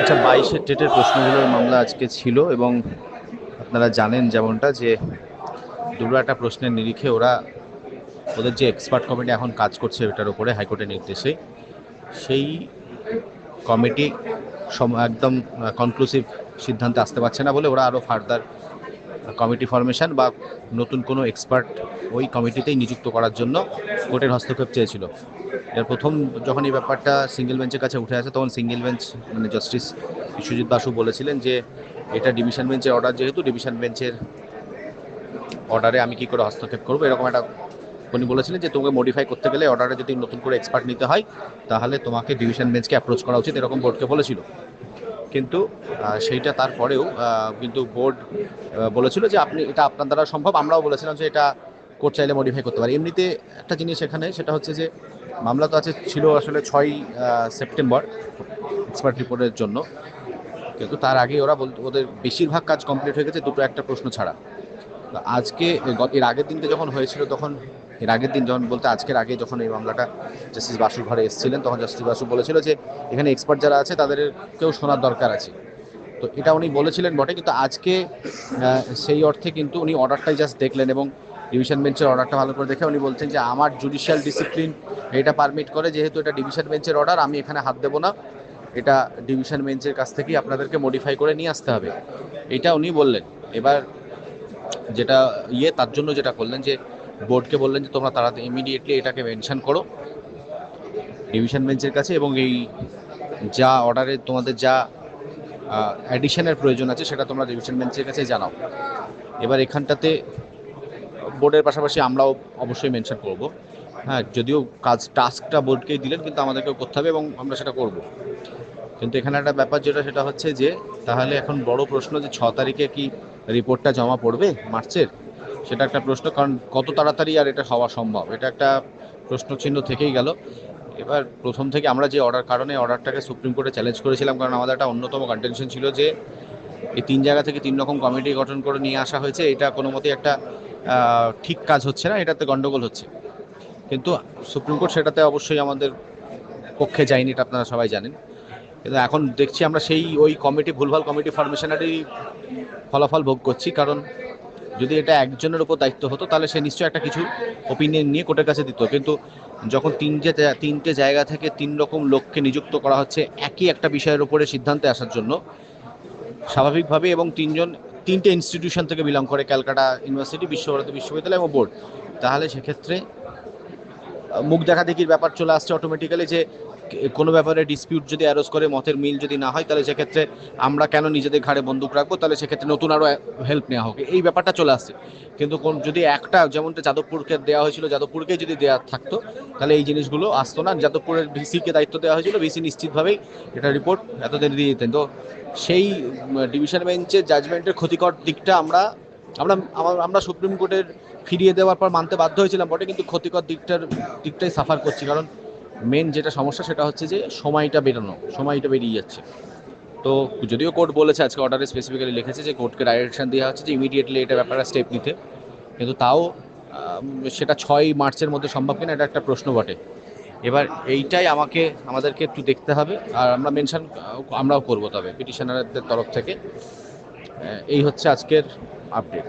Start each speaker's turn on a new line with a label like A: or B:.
A: আচ্ছা বাইশের ডেটের প্রশ্নগুলোর মামলা আজকে ছিল এবং আপনারা জানেন যেমনটা যে দুটো একটা প্রশ্নের নিরিখে ওরা ওদের যে এক্সপার্ট কমিটি এখন কাজ করছে এটার উপরে হাইকোর্টের নির্দেশে, সেই কমিটি একদম কনক্লুসিভ সিদ্ধান্তে আসতে পারছে না বলে ওরা আরও ফার্দার কমিটি ফরমেশন বা নতুন কোনো এক্সপার্ট ওই কমিটিতেই নিযুক্ত করার জন্য কোর্টের হস্তক্ষেপ চেয়েছিল। এর প্রথম যখন এই ব্যাপারটা সিঙ্গেল বেঞ্চের কাছে উঠে আসে, তখন সিঙ্গেল বেঞ্চ মানে জাস্টিস বিশ্বজিৎ বাসু বলেছিলেন যে, এটা ডিভিশন বেঞ্চের অর্ডার যেহেতু ডিভিশন বেঞ্চের অর্ডারে আমি কি করে হস্তক্ষেপ করব, এরকম একটা উনি বলেছিলেন যে, তোমাকে মডিফাই করতে গেলে অর্ডারে যদি নতুন করে এক্সপার্ট নিতে হয়, তাহলে তোমাকে ডিভিশন বেঞ্চকে অ্যাপ্রোচ করা উচিত, এরকম বোর্ডকে বলেছিল। কিন্তু সেইটা তারপরেও কিন্তু বোর্ড বলেছিল যে, আপনি, এটা আপনার দ্বারা সম্ভব। আমরাও বলেছিলাম যে, এটা কোর্ট চাইলে মডিফাই করতে পারে। এমনিতে একটা জিনিস এখানে, সেটা হচ্ছে যে মামলা তো আছে, ছিল আসলে ছয় সেপ্টেম্বর এক্সপার্ট রিপোর্টের জন্য। কিন্তু তার আগে ওরা বল ওদের বেশিরভাগ কাজ কমপ্লিট হয়ে গেছে, দুটো একটা প্রশ্ন ছাড়া। আজকে এর আগের দিনটা যখন হয়েছিল, তখন এর আগের দিন যখন বলতে আজকের আগে যখন এই মামলাটা জাস্টিস বাসুর ঘরে এসেছিলেন, তখন জাস্টিস বাসু বলেছিল যে এখানে এক্সপার্ট যারা আছে তাদেরকেও শোনার দরকার আছে। তো এটা উনি বলেছিলেন বটে, কিন্তু আজকে সেই অর্থে কিন্তু উনি অর্ডারটাই জাস্ট দেখলেন এবং ডিভিশন বেঞ্চের অর্ডারটা ভালো করে দেখে উনি বলছেন যে আমার জুডিশিয়াল ডিসিপ্লিন এটা পারমিট করে, যেহেতু এটা ডিভিশন বেঞ্চের অর্ডার আমি এখানে হাত দেবো না। এটা ডিভিশন বেঞ্চের কাছ থেকেই আপনাদেরকে মডিফাই করে নিয়ে আসতে হবে। এটা উনি বললেন। এবার যেটা ইয়ে তার জন্য যেটা করলেন যে বোর্ডকে বললেন যে তোমরা তাড়াতাড়ি ইমিডিয়েটলি এটাকে মেনশন করো ডিভিশন বেঞ্চের কাছে এবং এই যা অর্ডারে তোমাদের যা অ্যাডিশনের প্রয়োজন আছে সেটা তোমরা ডিভিশন বেঞ্চের কাছে জানাও। এবার এখানটাতে বোর্ডের পাশাপাশি আমরাও অবশ্যই মেনশন করব। হ্যাঁ যদিও কাজ টাস্কটা বোর্ডকেই দিলেন, কিন্তু আমাদেরকেও করতে হবে এবং আমরা সেটা করব। কিন্তু এখানে একটা ব্যাপার যেটা, সেটা হচ্ছে যে, তাহলে এখন বড় প্রশ্ন যে ছ তারিখে কি রিপোর্টটা জমা পড়বে মার্চের? সেটা একটা প্রশ্ন, কারণ কত তাড়াতাড়ি আর এটা হওয়া সম্ভব? এটা একটা প্রশ্ন চিহ্ন থেকেই গেল। এবার প্রথম থেকে আমরা যে অর্ডার কারণে অর্ডারটাকে সুপ্রিম কোর্টে চ্যালেঞ্জ করেছিলাম, কারণ আমাদের একটা অন্যতম কন্টেনশন ছিল যে, এই তিন জায়গা থেকে তিন রকম কমিটি গঠন করে নিয়ে আসা হয়েছে, এটা কোনো মতেই একটা ঠিক কাজ হচ্ছে না, এটাতে গন্ডগোল হচ্ছে। কিন্তু সুপ্রিম কোর্ট সেটাতে অবশ্যই আমাদের পক্ষে যায়নি, এটা আপনারা সবাই জানেন। কিন্তু এখন দেখছি আমরা সেই ওই কমিটি, ভুলভাল কমিটি ফরমেশনারই ফলাফল ভোগ করছি, কারণ যদি এটা একজনের উপর দায়িত্ব হতো, তাহলে সে নিশ্চয়ই একটা কিছু ওপিনিয়ন নিয়ে কোর্টের কাছে দিত। কিন্তু যখন তিনটে তিনটে জায়গা থেকে তিন রকম লোককে নিযুক্ত করা হচ্ছে, একই একটা বিষয়ের উপরে সিদ্ধান্তে আসার জন্য, স্বাভাবিকভাবে এবং তিনজন তিনটে ইনস্টিটিউশন থেকে বিলং করে ক্যালকাটা ইউনিভার্সিটি বিশ্বভারতী বিশ্ববিদ্যালয় এবং বোর্ড। তাহলে সেক্ষেত্রে মুখ দেখা দেখির ব্যাপার চলে আসছে অটোমেটিক্যালি যে কোনো ব্যাপারে ডিসপিউট যদি অ্যারোজ করে, মতের মিল যদি না হয়, তাহলে সেক্ষেত্রে আমরা কেন নিজেদের ঘাড়ে বন্দুক রাখব? তাহলে সেক্ষেত্রে নতুন আরও হেল্প নেওয়া হোক। এই ব্যাপারটা চলে আসছে। কিন্তু কোন, যদি একটা, যেমনটা যাদবপুরকে দেওয়া হয়েছিল যাদবপুরকে যদি দেওয়া থাকতো, তাহলে এই জিনিসগুলো আসতো না। যাদবপুরের ভিসিকে দায়িত্ব দেওয়া হয়েছিল। ভিসি নিশ্চিতভাবেই এটা রিপোর্ট এতদিন দিয়ে দিতেন। তো সেই ডিভিশন বেঞ্চের জাজমেন্টের ক্ষতিকর দিকটা আমরা আমরা, আমার- সুপ্রিম কোর্টের ফিরিয়ে দেওয়ার পর মানতে বাধ্য হয়েছিলাম বটে, কিন্তু ক্ষতিকর দিকটার, দিকটাই সাফার করছি। কারণ মেন যেটা সমস্যা সেটা হচ্ছে যে সময়টা বেরোনো, সময়টা বেরিয়ে যাচ্ছে। তো যদিও কোর্ট বলেছে, আজকে অর্ডারে স্পেসিফিক্যালি লিখেছে যে কোর্টকে ডাইরেকশন দেওয়া হচ্ছে যে ইমিডিয়েটলি এটা ব্যাপারে স্টেপ নিতে। কিন্তু তাও সেটা ছয় মার্চের মধ্যে সম্ভব কিনা, এটা একটা প্রশ্ন বটে। এবার এইটাই আমাকে, আমাদেরকে একটু দেখতে হবে, আর আমরা মেনশন আমরাও করব তবে পিটিশনারদের তরফ থেকে। এই হচ্ছে আজকের আপডেট